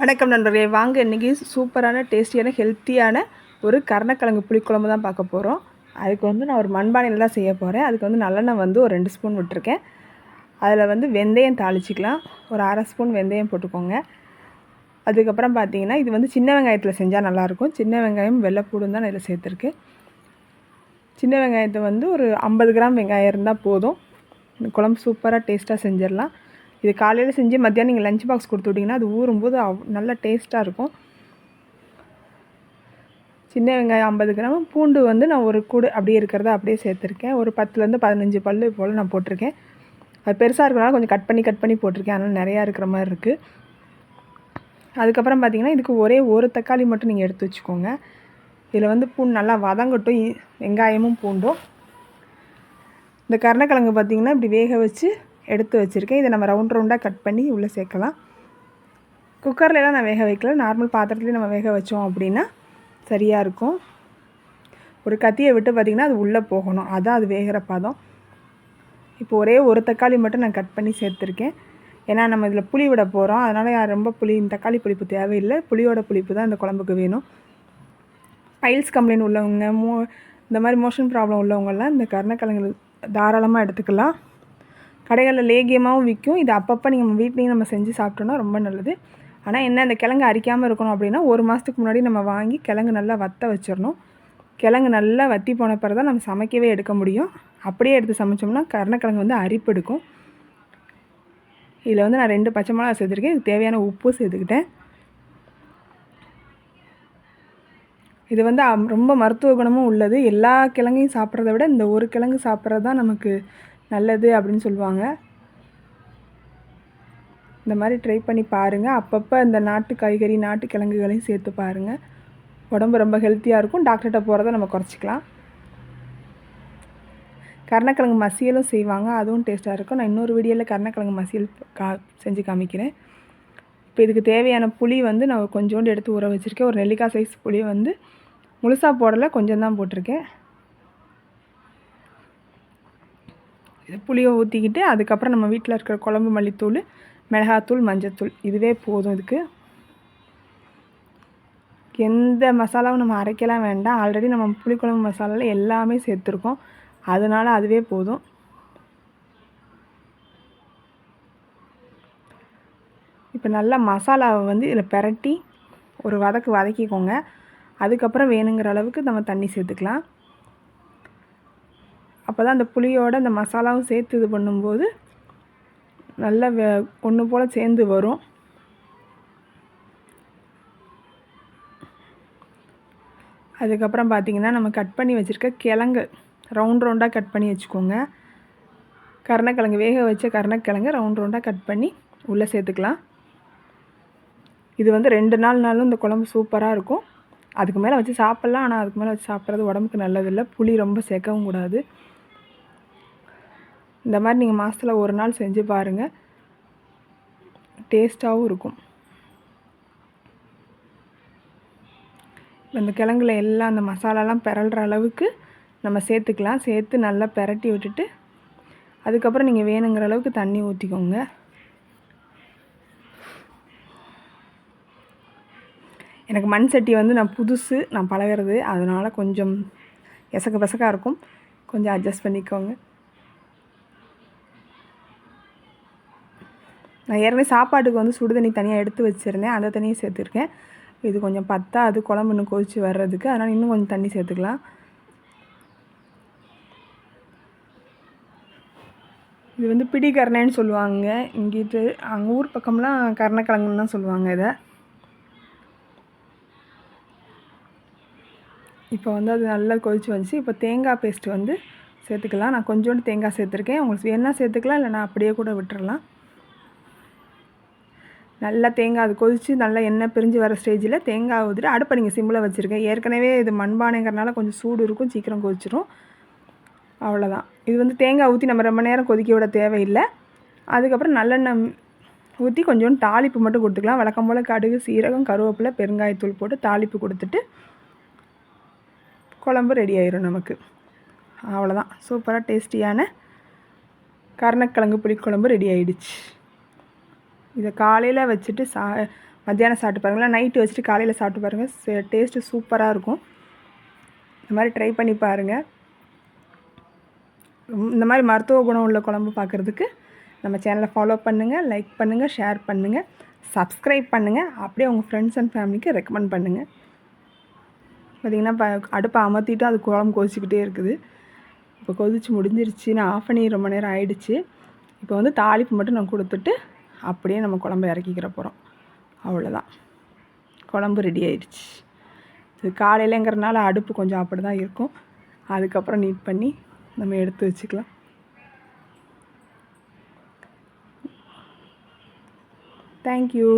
வணக்கம் நண்பர்களே. வாங்க இன்றைக்கி சூப்பரான டேஸ்டியான ஹெல்த்தியான ஒரு கருணக்கிழங்கு புளிக்குழம்பு தான் பார்க்க போகிறோம் அதுக்கு வந்து நான் ஒரு மண்பானையில் தான் செய்ய போகிறேன் அதுக்கு வந்து நல்லெண்ணெய் வந்து ஒரு ரெண்டு ஸ்பூன் விட்டுருக்கேன். அதில் வந்து வெந்தயம் தாளிச்சிக்கலாம். ஒரு அரை ஸ்பூன் வெந்தயம் போட்டுக்கோங்க. அதுக்கப்புறம் பார்த்தீங்கன்னா இது வந்து சின்ன வெங்காயத்தில் செஞ்சால் நல்லாயிருக்கும். சின்ன வெங்காயம் வெள்ளைப்பூடும் தான் இதில் சேர்த்துருக்கேன். சின்ன வெங்காயத்தை வந்து ஒரு ஐம்பது கிராம் வெங்காயம் இருந்தால் போதும். குழம்பு சூப்பராக டேஸ்ட்டாக செஞ்சிடலாம். இது காலையில் செஞ்சு மத்தியானம் நீங்கள் லஞ்ச் பாக்ஸ் கொடுத்து விட்டிங்கன்னா அது ஊறும்போது அவ் நல்ல டேஸ்ட்டாக இருக்கும். சின்ன வெங்காயம் ஐம்பது கிராம் பூண்டு வந்து நான் ஒரு கூடு அப்படியே இருக்கிறத அப்படியே சேர்த்துருக்கேன். ஒரு பத்துலேருந்து பதினஞ்சு பல் போல் நான் போட்டிருக்கேன். அது பெருசாக இருக்கிறனால கொஞ்சம் கட் பண்ணி கட் பண்ணி போட்டிருக்கேன். அதனால் நிறையா இருக்கிற மாதிரி இருக்குது அதுக்கப்புறம் பார்த்திங்கன்னா இதுக்கு ஒரே ஒரு தக்காளி மட்டும் நீங்கள் எடுத்து வச்சுக்கோங்க. இதில் வந்து பூண்டு நல்லா வதங்கட்டும் வெங்காயமும் பூண்டும். இந்த கருணக்கிழங்கு பார்த்திங்கன்னா இப்படி வேக வச்சு எடுத்து வச்சுருக்கேன். இதை நம்ம ரவுண்ட் ரவுண்டாக கட் பண்ணி உள்ளே சேர்க்கலாம். குக்கர்லலாம் நான் வேக வைக்கல. நார்மல் பாத்திரத்துலேயும் நம்ம வேக வச்சோம் அப்படின்னா சரியாக இருக்கும். ஒரு கத்தியை விட்டு பார்த்திங்கன்னா அது உள்ளே போகணும். அதுதான் அது வேகிற பதம். இப்போ ஒரே ஒரு தக்காளி மட்டும் நான் கட் பண்ணி சேர்த்துருக்கேன். ஏன்னா நம்ம இதில் புளி விட போகிறோம் அதனால் ரொம்ப புளி தக்காளி புளிப்பு தேவையில்லை. புளியோட புளிப்பு தான் இந்த குழம்புக்கு வேணும். பைல்ஸ் கம்ப்ளைண்ட் உள்ளவங்க மோ இந்த மாதிரி மோஷன் ப்ராப்ளம் உள்ளவங்கெல்லாம் இந்த கருணக்கிழங்கு தாராளமாக எடுத்துக்கலாம். கடைகளில் லேகியமாகவும் விற்கும் இது அப்பப்போ நீங்கள் நம்ம வீட்லேயும் நம்ம செஞ்சு சாப்பிட்டோன்னா ரொம்ப நல்லது. ஆனால் என்ன அந்த கிழங்கு அரிக்காமல் இருக்கணும் அப்படின்னா ஒரு மாதத்துக்கு முன்னாடி நம்ம வாங்கி கிழங்கு நல்லா வத்த வச்சிடணும். கிழங்கு நல்லா வத்தி போன பிறகு தான் நம்ம சமைக்கவே எடுக்க முடியும். அப்படியே எடுத்து சமைச்சோம்னா கருணக்கிழங்கு வந்து அரிப்பு எடுக்கும். இதில் வந்து நான் ரெண்டு பச்சை மிளகா சேர்த்துருக்கேன். இதுக்கு தேவையான உப்பு சேர்த்துக்கிட்டேன். இது வந்து ரொம்ப மருத்துவ குணமும் உள்ளது. எல்லா கிழங்கையும் சாப்பிட்றத விட இந்த ஒரு கிழங்கு சாப்பிட்றது தான் நமக்கு நல்லது அப்படின்னு சொல்லுவாங்க. இந்த மாதிரி ட்ரை பண்ணி பாருங்கள் அப்பப்போ இந்த நாட்டு காய்கறி நாட்டு கிழங்குகளையும் சேர்த்து பாருங்கள் உடம்பு ரொம்ப ஹெல்த்தியாக இருக்கும். டாக்டர்கிட்ட போகிறத நம்ம குறைச்சிக்கலாம். கருணக்கிழங்கு மசியலும் செய்வாங்க. அதுவும் டேஸ்ட்டாக இருக்கும். நான் இன்னொரு வீடியோவில் கருணக்கிழங்கு மசியல் கா செஞ்சு காமிக்கிறேன். இப்போ இதுக்கு தேவையான புளி வந்து நான் கொஞ்சோண்டு எடுத்து ஊற வச்சுருக்கேன். ஒரு நெல்லிக்காய் சைஸ் புளியை வந்து முழுசாக போடலை கொஞ்சம் தான் போட்டிருக்கேன். புளியை ஊற்றிக்கிட்டு அதுக்கப்புறம் நம்ம வீட்டில் இருக்கிற குழம்பு மல்லித்தூள் மிளகாத்தூள் மஞ்சத்தூள். இதுவே போதும் இதுக்கு. எந்த மசாலாவும் நம்ம அரைக்கலாம் வேண்டாம். ஆல்ரெடி நம்ம புளிக்குழம்பு மசாலாவில் எல்லாமே சேர்த்துருக்கோம். அதனால் அதுவே போதும். இப்போ நல்லா மசாலாவை வந்து இதில் பெரட்டி ஒரு வதக்கு வதக்கிக்கோங்க. அதுக்கப்புறம் வேணுங்கிற அளவுக்கு நம்ம தண்ணி சேர்த்துக்கலாம். அப்போ தான் அந்த புளியோட அந்த மசாலாவும் சேர்த்து இது பண்ணும்போது நல்லா வே ஒன்று போல் சேர்ந்து வரும். அதுக்கப்புறம் பார்த்திங்கன்னா நம்ம கட் பண்ணி வச்சுருக்க கிழங்கு ரவுண்ட் ரவுண்டாக கட் பண்ணி வச்சுக்கோங்க. கருணக்கிழங்கு வேக வச்ச கருணக்கிழங்கு ரவுண்ட் ரவுண்டாக கட் பண்ணி உள்ளே சேர்த்துக்கலாம். இது வந்து ரெண்டு நாள் நாளும் இந்த குழம்பு சூப்பராக இருக்கும். அதுக்கு மேலே வச்சு சாப்பிட்லாம் ஆனால் அதுக்கு மேலே வச்சு சாப்பிட்றது உடம்புக்கு நல்லதில்லை. புளி ரொம்ப சேர்க்கவும் கூடாது. இந்த மாதிரி நீங்கள் மாதத்தில் ஒரு நாள் செஞ்சு பாருங்கள் டேஸ்ட்டாகவும் இருக்கும். இந்த கிழங்குல எல்லாம் அந்த மசாலாலாம் பிறல்ற அளவுக்கு நம்ம சேர்த்துக்கலாம். சேர்த்து நல்லா பெரட்டி விட்டுட்டு அதுக்கப்புறம் நீங்கள் வேணுங்கிற அளவுக்கு தண்ணி ஊற்றிக்கோங்க எனக்கு மண் சட்டி வந்து நான் புதுசு நான் பழகிறது. அதனால் கொஞ்சம் எசக்க பசக்காக இருக்கும். கொஞ்சம் அட்ஜஸ்ட் பண்ணிக்கோங்க. நான் ஏற்கனவே சாப்பாட்டுக்கு வந்து சுடு தண்ணி தனியாக எடுத்து வச்சுருந்தேன். அந்த தண்ணியை சேர்த்துருக்கேன். இது கொஞ்சம் பத்தா அது குழம்பு இன்னும் கொதித்து வர்றதுக்கு. அதனால் இன்னும் கொஞ்சம் தண்ணி சேர்த்துக்கலாம். இது வந்து பிடி கருணைன்னு சொல்லுவாங்க. இங்கிட்டு அங்கே ஊர் பக்கம்லாம் கருணக்கிழங்குன்னு தான் சொல்லுவாங்க இதை. இப்போ வந்து அது நல்லா கொதிச்சு வந்துச்சு. இப்போ தேங்காய் பேஸ்ட்டு வந்து சேர்த்துக்கலாம். நான் கொஞ்சோண்டு தேங்காய் சேர்த்துருக்கேன். உங்களுக்கு வேணால் சேர்த்துக்கலாம் இல்லை நான் அப்படியே கூட விட்டுறலாம். நல்லா தேங்காய் அது கொதித்து நல்லா எண்ணெய் பிரிஞ்சு வர ஸ்டேஜில் தேங்காய் ஊற்றிட்டு அடுப்பை நீங்கள் சிம்மில் வச்சுருக்கேன் ஏற்கனவே இது மண்பானைங்கிறனால கொஞ்சம் சூடு இருக்கும் சீக்கிரம் கொதிச்சிடும் அவ்வளோதான் இது வந்து தேங்காய் ஊற்றி நம்ம ரொம்ப நேரம் கொதிக்க விட தேவையில்லை. அதுக்கப்புறம் நல்லெண்ணெய் ஊற்றி கொஞ்சோண்டு தாளிப்பு மட்டும் கொடுத்துக்கலாம். வழக்கம் போல் கடுகு சீரகம் கருவேப்பிலை பெருங்காயத்தூள் போட்டு தாளிப்பு கொடுத்துட்டு குழம்பு ரெடி ஆயிரும் நமக்கு. அவ்வளோதான் சூப்பராக டேஸ்டியான கருணக்கிழங்கு புளிக்குழம்பு ரெடி ஆயிடுச்சு. இதை காலையில் வச்சுட்டு சா மத்தியானம் சாப்பிட்டு பாருங்களேன். நைட்டு வச்சுட்டு காலையில் சாப்பிட்டு பாருங்கள் டேஸ்ட்டு சூப்பராக இருக்கும். இந்த மாதிரி ட்ரை பண்ணி பாருங்கள் இந்த மாதிரி மருத்துவ குணம் உள்ள குழம்பு பார்க்குறதுக்கு நம்ம சேனலை ஃபாலோ பண்ணுங்கள் லைக் பண்ணுங்கள் ஷேர் பண்ணுங்கள் சப்ஸ்கிரைப் பண்ணுங்கள் அப்படியே உங்கள் ஃப்ரெண்ட்ஸ் அண்ட் ஃபேமிலிக்கு ரெக்கமெண்ட் பண்ணுங்கள் பார்த்திங்கன்னா ப அடுப்பை அமர்த்திட்டு அது குழம்பு கொதிச்சிக்கிட்டே இருக்குது. இப்போ கொதிச்சு முடிஞ்சிருச்சு. நான் ஆஃப் பண்ணி ரொம்ப நேரம் ஆயிடுச்சு. இப்போ வந்து தாளிப்பு மட்டும் நான் கொடுத்துட்டு அப்படியே நம்ம குழம்பு இறக்கிக்கிற போகிறோம் அவ்வளோதான் குழம்பு ரெடி ஆயிடுச்சு. இது காலையிலங்கிறனால அடுப்பு கொஞ்சம் அப்படி தான் இருக்கும். அதுக்கப்புறம் நீட் பண்ணி நம்ம எடுத்து வச்சுக்கலாம். தேங்க்யூ